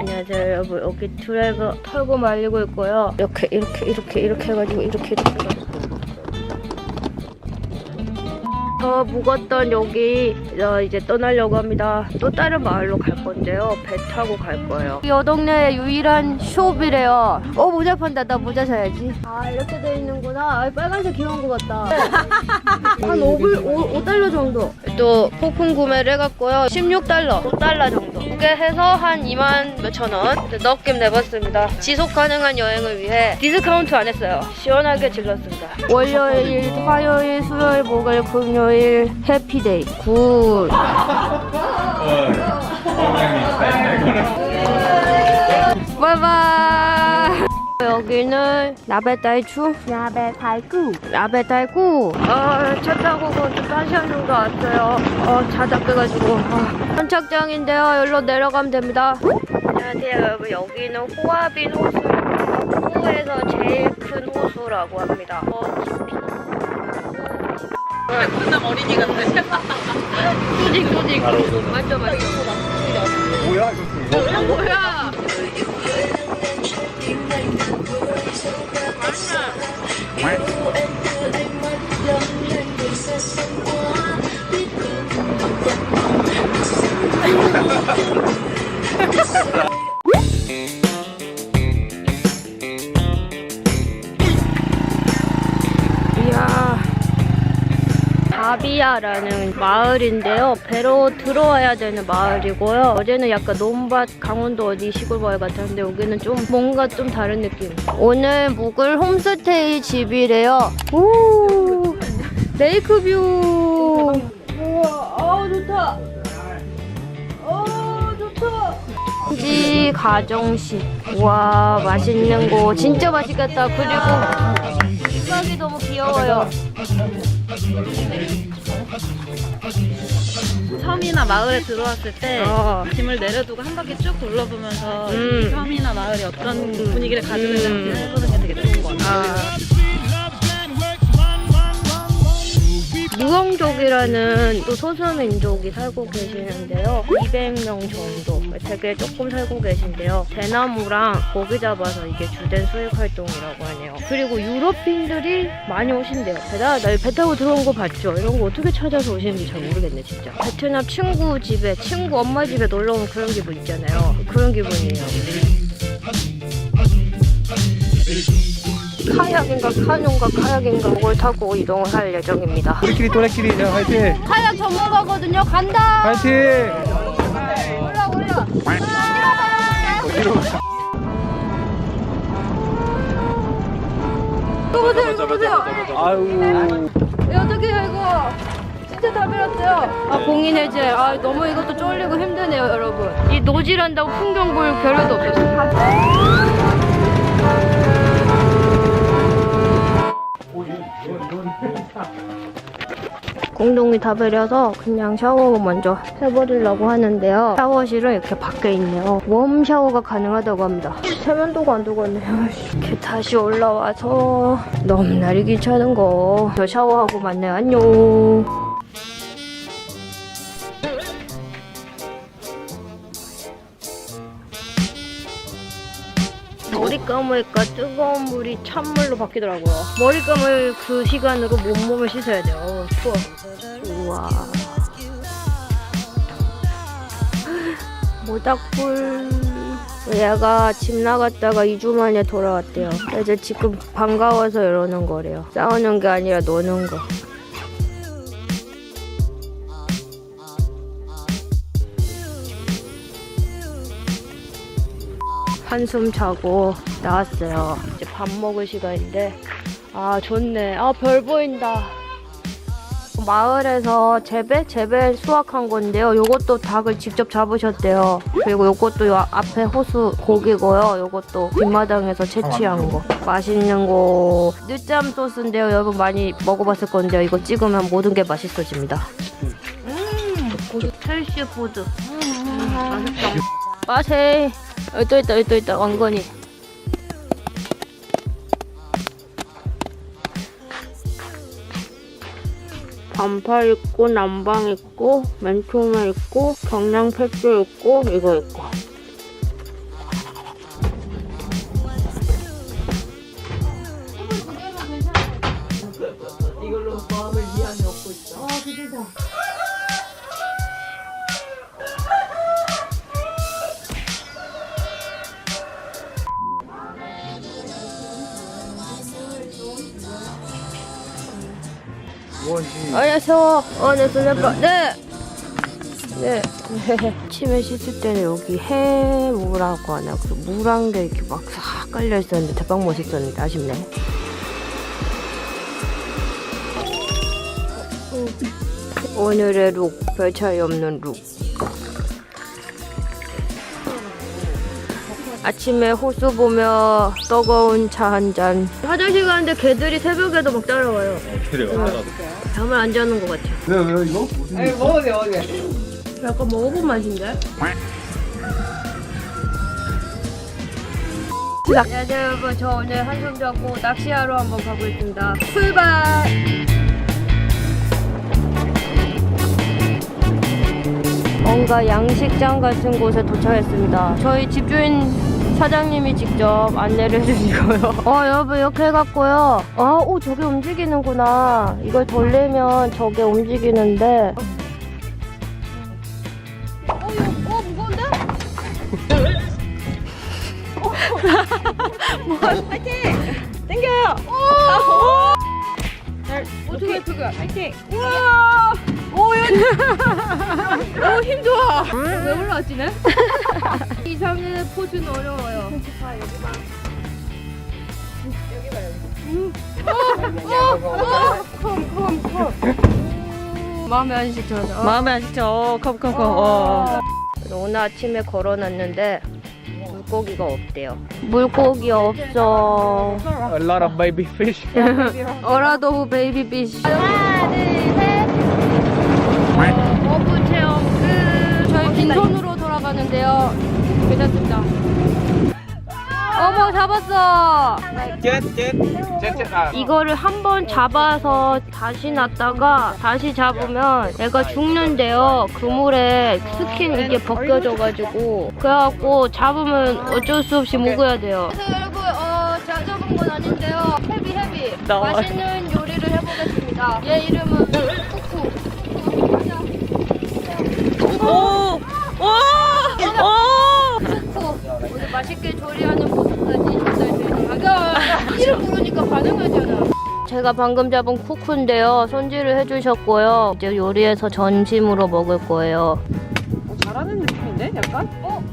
안녕하세요 여러분 여기 드라이버 털고 말리고 있고요. 이렇게 이렇게 이렇게 이렇게 해가지고 이렇게 이렇게 해가지고. 더 묵었던 여기 어, 이제 떠나려고 합니다. 또 다른 마을로 갈 건데요. 배 타고 갈 거예요. 이 동네의 유일한 숍이래요. 어 모자 판다. 나 모자 사야지. 아 이렇게 돼 있는구나. 아, 빨간색 귀여운 거 같다. 한 5불, 5, 5달러 정도. 또 폭풍 구매를 해갔고요. 16달러 5달러 정도 두개 해서 한 2만 몇천 원 넣긴 내봤습니다 지속 가능한 여행을 위해 디스카운트 안 했어요 시원하게 질렀습니다 월요일, 화요일, 수요일, 목요일, 금요일 해피데이 굿 바이바이 여기는 라베달추 라베 달구. 라베 달구? 아차 타고 거기 파시안으로 왔어요. 어 자다 깨가지고. 아, 선착장인데요. 여기로 내려가면 됩니다. 안녕하세요 여러분. 여기는 호아빈 호수입니다 호에서 제일 큰 호수라고 합니다. 어, 강남 어린이 같아. 뚜직 뚜직 맞죠 맞죠? 뭐야 이거? 뭐야 이야 바비아라는 마을인데요. 배로 들어와야 되는 마을이고요. 어제는 약간 논밭 강원도 어디 시골 마을 같았는데 여기는 좀 뭔가 좀 다른 느낌. 오늘 묵을 홈스테이 집이래요. 오 레이크뷰. 우와, 아우 좋다. 어 좋다. 지 가정식. 와 맛있는 거 진짜 맛있겠다. 그리고 이박이 너무 귀여워요. 섬이나 마을에 들어왔을 때 어. 짐을 내려두고 한 바퀴 쭉 둘러보면서 음. 이 섬이나 마을이 어떤 분위기를 가지고 있는지 음. 해보는 게 되게 좋은 것 같아요. 아. 무엉족이라는 또 소수민족이 살고 계시는데요. 200명 정도. 되게 조금 살고 계신데요. 대나무랑 고기 잡아서 이게 주된 수익 활동이라고 하네요. 그리고 유럽인들이 많이 오신대요. 대단하다. 배 타고 들어온 거 봤죠? 이런 거 어떻게 찾아서 오시는지 잘 모르겠네, 진짜. 베트남 친구 집에, 친구 엄마 집에 놀러 오는 그런 기분 있잖아요. 그런 기분이에요. 카약인가 카누인가 카약인가 그걸 타고 이동을 할 예정입니다. 우리끼리 또래끼리 자 화이팅! 카약 전문가거든요. 간다. 화이팅! 올라 올라. 가? 이거 보세요. 이거 보세요. 아유 어떡해요 이거. 진짜 다 베렸어요. 아 공인 해제. 아 너무 이것도 쫄리고 힘드네요 여러분. 이 노질한다고 풍경 볼 겨를도 없었어. 공동이 다 베려서 그냥 샤워 먼저 해버리려고 하는데요. 샤워실은 이렇게 밖에 있네요. 웜 샤워가 가능하다고 합니다. 세면도가 안 두겠네요. 이렇게 다시 올라와서 넘나리 귀찮은 거. 저 샤워하고 만나요. 안녕. 머리 감으니까 뜨거운 물이 찬물로 바뀌더라고요. 머리 감을 그 시간으로 몸몸을 씻어야 돼요. 추워. 우와. 모닥불. 얘가 집 나갔다가 2주 만에 돌아왔대요. 그래서 지금 반가워서 이러는 거래요. 싸우는 게 아니라 노는 거. 한숨 자고 나왔어요. 이제 밥 먹을 시간인데 아 좋네. 아 별 보인다. 마을에서 재배 재배 수확한 건데요. 요것도 닭을 직접 잡으셨대요. 그리고 요것도 요 앞에 호수 고기고요. 요것도 뒷마당에서 채취한 거. 맛있는 거 늦잠 소스인데요. 여러분 많이 먹어봤을 건데요. 이거 찍으면 모든 게 맛있어집니다. 음, 헬시 푸드. 음, 맛있다. 아, 제. 여기 또 있다, 여기 또 있다, 왕건이. 반팔 있고, 남방 있고, 맨투맨 있고, 경량 팩도 있고, 이거 있고. 이걸로 마음을 이해하며 얻고 있다. 아, 그대다. 안녕하세요. 어, 네, 손해봐. 네. 네. 침에 씻을 때는 여기 해무라고 하나. 그 물한 게 이렇게 막 싹 깔려 있었는데 대박 멋있었는데 아쉽네. 오늘의 룩, 별 차이 없는 룩. 아침에 호수 보며 뜨거운 차 한 잔. 화장실 가는데 개들이 새벽에도 막 따라와요. 그래, 어쩌라도. 잠을 안 자는 것 같아. 왜, 왜, 이거? 무슨 일? 약간 먹어본 맛인데? 안녕하세요 여러분 저 오늘 한숨 자고 낚시하러 한번 가고 있습니다 출발 뭔가 양식장 같은 곳에 도착했습니다 저희 집주인 사장님이 직접 안내를 해주시고요 어 여러분 이렇게 해갖고요 아 오 저게 움직이는구나 이걸 돌리면 저게 움직이는데 어, 이거, 어, 무거운데? 뭐, 파이팅! 땡겨요! 오! 어떻게, 어떻게, 파이팅! 우와! 오, 야! 오, 힘 좋아! 왜 올라왔지, 네? 이상의 포즈는 어려워요. 아, 여기 봐. 여기 봐, 여기. 컴, 컴, 컴. 마음의 안식 전화. 마음에 안 시켜. 컴컴컴. 어. 오늘 아침에 걸어놨는데 물고기가 없대요. 물고기 없어. A lot of baby fish. 어라도 베이비 비쉬. 하나, 둘, 괜찮습니다. 어머 잡았어. À. 이거를 한 번 잡아서 다시 놨다가 다시 잡으면 애가 죽는데요. 그물에 스킨 이게 벗겨져가지고 그래갖고 잡으면 어쩔 수 없이 먹어야 돼요. 그래서 여러분 어, 잘 잡은 건 아닌데요. 헤비 헤비. 맛있는 요리를 해보겠습니다. 얘 이름은 쿠쿠. 오! 오! 오! 쿠쿠. 오늘 맛있게 조리하는 모습까지 전달드리도록 이름 부르니까 반응하잖아. 제가 방금 잡은 쿠쿠인데요. 손질을 해주셨고요. 이제 요리해서 전심으로 먹을 거예요. 잘하는 느낌인데? 약간? 어?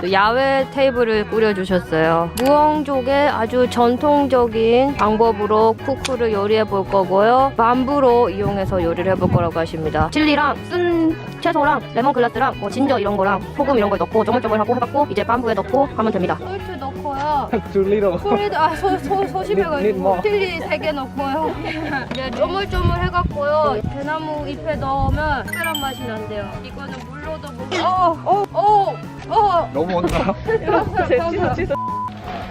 또 야외 테이블을 꾸려주셨어요. 무엉족의 아주 전통적인 방법으로 쿠쿠를 요리해 볼 거고요. 만부로 이용해서 요리를 해볼 거라고 하십니다. 칠리랑 쓴 채소랑 레몬글라스랑 뭐 진저 이런 거랑 소금 이런 걸 넣고 쪼물쪼물하고 해갖고 이제 밤부에 넣고 하면 됩니다. 소스 넣고 요. Too little. 소리도 아, 소, 소, 소심해가지고. 칠리 3개 넣고요. 네, 쪼물쪼물 해갖고요. 대나무 잎에 넣으면 특별한 맛이 난대요. 이거는 물로도 먹고 어, 어, 어, 어. 너무 온다. 씻어, 씻어.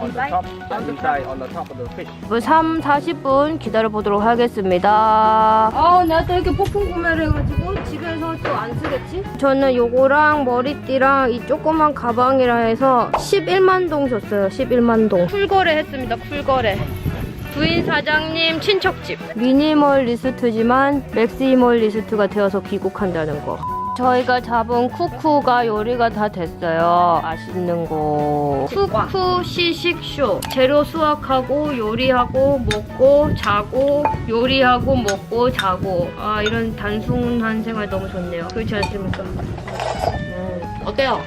On the top, on the side, on the top of the fish. 3, 40분 기다려 보도록 하겠습니다. 아, 내가 또 이렇게 폭풍 구매를 해가지고 집 에서 또안 쓰겠지? 저는 요거랑 머리띠랑 이 조그만 가방이라 해서 11만 동 줬어요. 11만 동. 쿨거래 했습니다. 쿨거래. 부인 사장님 친척집. 미니멀 리스트지만 맥시멀 리스트가 되어서 귀국한다는 거. 저희가 잡은 쿠쿠가 요리가 다 됐어요. 맛있는 거. 쿠쿠 시식쇼. 재료 수확하고 요리하고 먹고 자고 요리하고 먹고 자고. 아 이런 단순한 생활 너무 좋네요. 그렇지 않습니까? 어때요?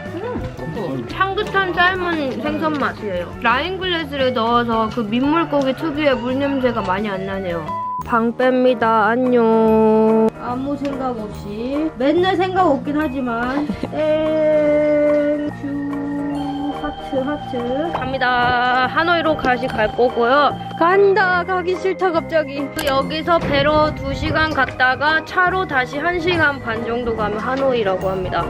향긋한 삶은 생선 맛이에요. 라인 글래스를 넣어서 그 민물고기 특유의 물 냄새가 많이 안 나네요. 방 뺍니다. 안녕. 아무 생각 없이 맨날 생각 없긴 하지만 땡큐 하트 하트 갑니다. 하노이로 다시 갈 거고요. 간다. 가기 싫다 갑자기. 여기서 배로 2시간 갔다가 차로 다시 1시간 반 정도 가면 하노이라고 합니다.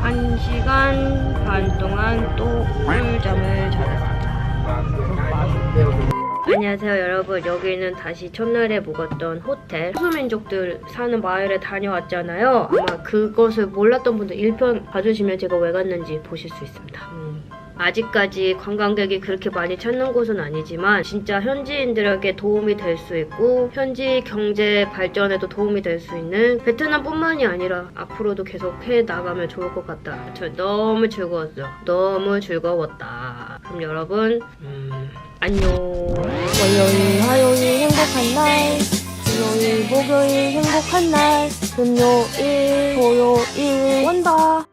한 시간 반 동안 또 꿀잠을 자겠습니다. 안녕하세요 여러분. 여기는 다시 첫날에 묵었던 호텔. 소수민족들 사는 마을에 다녀왔잖아요. 아마 그것을 몰랐던 분들 1편 봐주시면 제가 왜 갔는지 보실 수 있습니다. 음. 아직까지 관광객이 그렇게 많이 찾는 곳은 아니지만 진짜 현지인들에게 도움이 될 수 있고 현지 경제 발전에도 도움이 될 수 있는 베트남뿐만이 아니라 앞으로도 계속 해 나가면 좋을 것 같다. 저 너무 즐거웠죠. 너무 즐거웠다. 그럼 여러분 음, 안녕. 월요일, 화요일 행복한 날. 수요일, 목요일 행복한 날. 금요일, 토요일 온다.